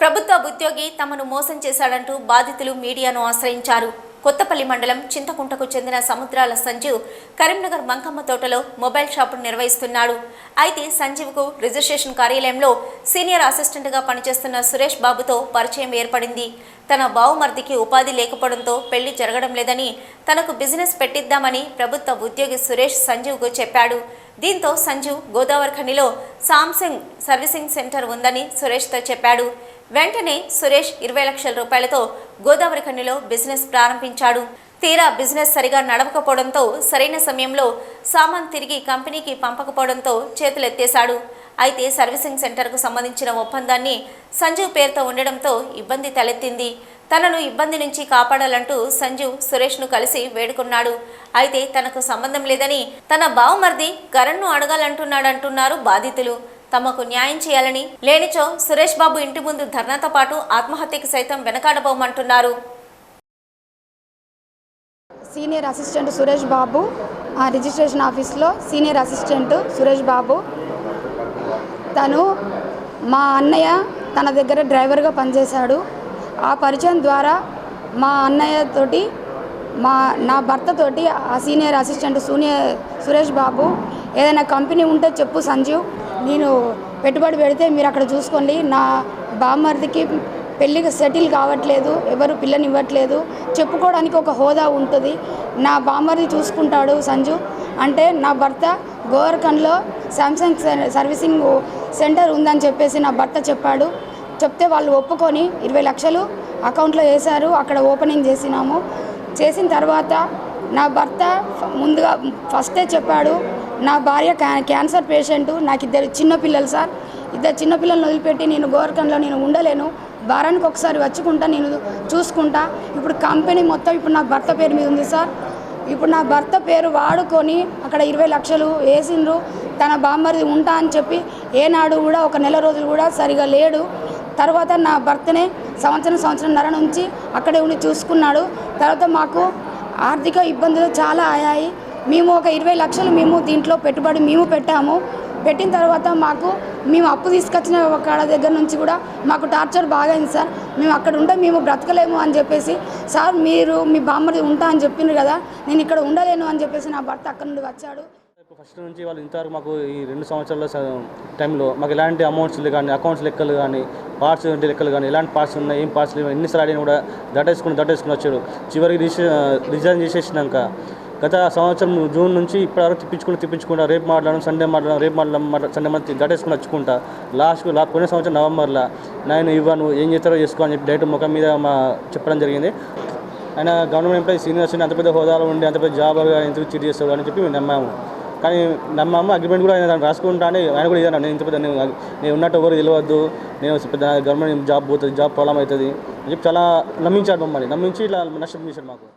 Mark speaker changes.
Speaker 1: ప్రభుత్వ ఉద్యోగి తమను మోసం చేశాడంటూ బాధితులు మీడియాను ఆశ్రయించారు. కొత్తపల్లి మండలం చింతకుంటకు చెందిన సముద్రాల సంజీవ్ కరీంనగర్ మంకమ్మ తోటలో మొబైల్ షాపును నిర్వహిస్తున్నాడు. అయితే సంజీవ్కు రిజిస్ట్రేషన్ కార్యాలయంలో సీనియర్ అసిస్టెంట్గా పనిచేస్తున్న సురేష్ బాబుతో పరిచయం ఏర్పడింది. తన బావుమర్దికి ఉపాధి లేకపోవడంతో పెళ్ళి జరగడం లేదని తనకు బిజినెస్ పెట్టిద్దామని ప్రభుత్వ ఉద్యోగి సురేష్ సంజీవ్కు చెప్పాడు. దీంతో సంజీవ్ గోదావరి ఖనిలో సామ్సంగ్ సర్వీసింగ్ సెంటర్ ఉందని సురేష్తో చెప్పాడు. వెంటనే సురేష్ ఇరవై లక్షల రూపాయలతో గోదావరి కన్నులో బిజినెస్ ప్రారంభించాడు. తీరా బిజినెస్ సరిగా నడవకపోవడంతో సరైన సమయంలో సామాన్ తిరిగి కంపెనీకి పంపకపోవడంతో చేతులెత్తేశాడు. అయితే సర్వీసింగ్ సెంటర్కు సంబంధించిన ఒప్పందాన్ని సంజీవ్ పేరుతో ఉండడంతో ఇబ్బంది తలెత్తింది. తనను ఇబ్బంది నుంచి కాపాడాలంటూ సంజీవ్ సురేష్ను కలిసి వేడుకున్నాడు. అయితే తనకు సంబంధం లేదని తన బావమర్ది కరణ్ను అడగాలంటున్నాడంటున్నారు బాధితులు. తమకు న్యాయం చేయాలని లేనిచో సురేష్ బాబు ఇంటి ముందు ధర్నాతో పాటు ఆత్మహత్యకు సైతం వెనకాడబోమంటున్నారు.
Speaker 2: సీనియర్ అసిస్టెంట్ సురేష్ బాబు ఆ రిజిస్ట్రేషన్ ఆఫీస్లో సీనియర్ అసిస్టెంట్ సురేష్ బాబు. తను మా అన్నయ్య తన దగ్గర డ్రైవర్గా పనిచేశాడు. ఆ పరిచయం ద్వారా మా అన్నయ్య తోటి మా నా భర్తతోటి ఆ senior assistant junior Suresh Babu ఏదైనా కంపెనీ ఉంటే చెప్పు సంజీవ్. నేను పెట్టుబడి పెడితే మీరు అక్కడ చూసుకోండి. నా బామ్మర్దికి పెళ్ళికి సెటిల్ కావట్లేదు ఎవరు పిల్లని ఇవ్వట్లేదు చెప్పుకోవడానికి ఒక హోదా ఉంటుంది. నా బామ్మర్ది చూసుకుంటాడు సంజు. అంటే నా భర్త గోవర్ఖండ్లో శాంసంగ్ సర్వీసింగ్ సెంటర్ ఉందని చెప్పేసి నా భర్త చెప్పాడు. చెప్తే వాళ్ళు ఒప్పుకొని ఇరవై లక్షలు అకౌంట్లో వేశారు. అక్కడ ఓపెనింగ్ చేసినాము. చేసిన తర్వాత నా భర్త ముందుగా ఫస్టే చెప్పాడు నా భార్య క్యాన్సర్ పేషెంట్ నాకు ఇద్దరు చిన్నపిల్లలు సార్. ఇద్దరు చిన్నపిల్లలను వదిలిపెట్టి నేను గోరకంలో నేను ఉండలేను. వారానికి ఒకసారి వచ్చుకుంటా నేను చూసుకుంటా. ఇప్పుడు కంపెనీ మొత్తం ఇప్పుడు నా భర్త పేరు మీద ఉంది సార్. ఇప్పుడు నా భర్త పేరు వాడుకొని అక్కడ ఇరవై లక్షలు వేసిండ్రు. తన బామ్మరిది ఉంటా అని చెప్పి ఏనాడు కూడా ఒక నెల రోజులు కూడా సరిగా లేడు. తర్వాత నా భర్తనే సంవత్సరం సంవత్సరంన్నర నుంచి అక్కడే ఉండి చూసుకున్నాడు. తర్వాత మాకు ఆర్థిక ఇబ్బందులు చాలా అయ్యాయి. మేము ఒక ఇరవై లక్షలు మేము దీంట్లో పెట్టుబడి మేము పెట్టాము. పెట్టిన తర్వాత మాకు మేము అప్పు తీసుకొచ్చిన కాడ దగ్గర నుంచి కూడా మాకు టార్చర్ బాగా అయింది సార్. మేము అక్కడ ఉంటే మేము బ్రతకలేము అని చెప్పేసి సార్ మీరు మీ బామ్మది ఉంటా అని చెప్పిండ్రు కదా నేను ఇక్కడ ఉండలేను అని చెప్పేసి నా భర్త అక్కడ నుండి వచ్చాడు.
Speaker 3: ఫస్ట్ నుంచి వాళ్ళు ఇంతవరకు మాకు ఈ రెండు సంవత్సరాల టైంలో మాకు ఎలాంటి అమౌంట్స్ కానీ అకౌంట్స్ లెక్కలు కానీ పార్ట్స్ లెక్కలు కానీ ఎలాంటి పార్ట్స్ ఉన్నాయి ఏం పార్ట్స్ లేవు ఎన్నిసార్లు అడిగినా కూడా దట్టేసుకుని దట్టేసుకుని వచ్చాడు. చివరికి రిజైన్ చేసేసినాక గత సంవత్సరం జూన్ నుంచి ఇప్పటివరకు తిప్పించుకుంటూ తిప్పించుకుంటా రేపు మాట్లాడడం సండే మాట్లాడడం రేపు మాట్లాడడం సండే మంత్ దట్టేసుకుని వచ్చుకుంటా. లాస్ట్కు లా పోయిన సంవత్సరం నవంబర్లో నేను ఇవ్వను ఏం చేస్తారో చేసుకో అని చెప్పి డైరెక్ట్ ముఖం మీద మా చెప్పడం జరిగింది. ఆయన గవర్నమెంట్ ఎంప్లాయీ సీనియర్స్ అంత పెద్ద హోదాలో ఉండి అంత పెద్ద జాబ్ ఎందుకు చీట్ చేస్తాడు అని చెప్పి మేము నమ్మాము. కానీ నమ్మమ్మ అగ్రిమెంట్ కూడా ఆయన దాన్ని రాసుకుంటానే ఆయన కూడా ఇదే నేను ఇంత పెద్ద నేను నేను ఉన్నట్టు ఎవరు తెలియవద్దు నేను పెద్ద గవర్నమెంట్ జాబ్ పోతుంది జాబ్ ప్రాబ్లం అవుతుంది అని చెప్పి చాలా నమ్మించాడు మమ్మల్ని నమ్మించి ఇట్లా నష్టం చేశాడు మాకు.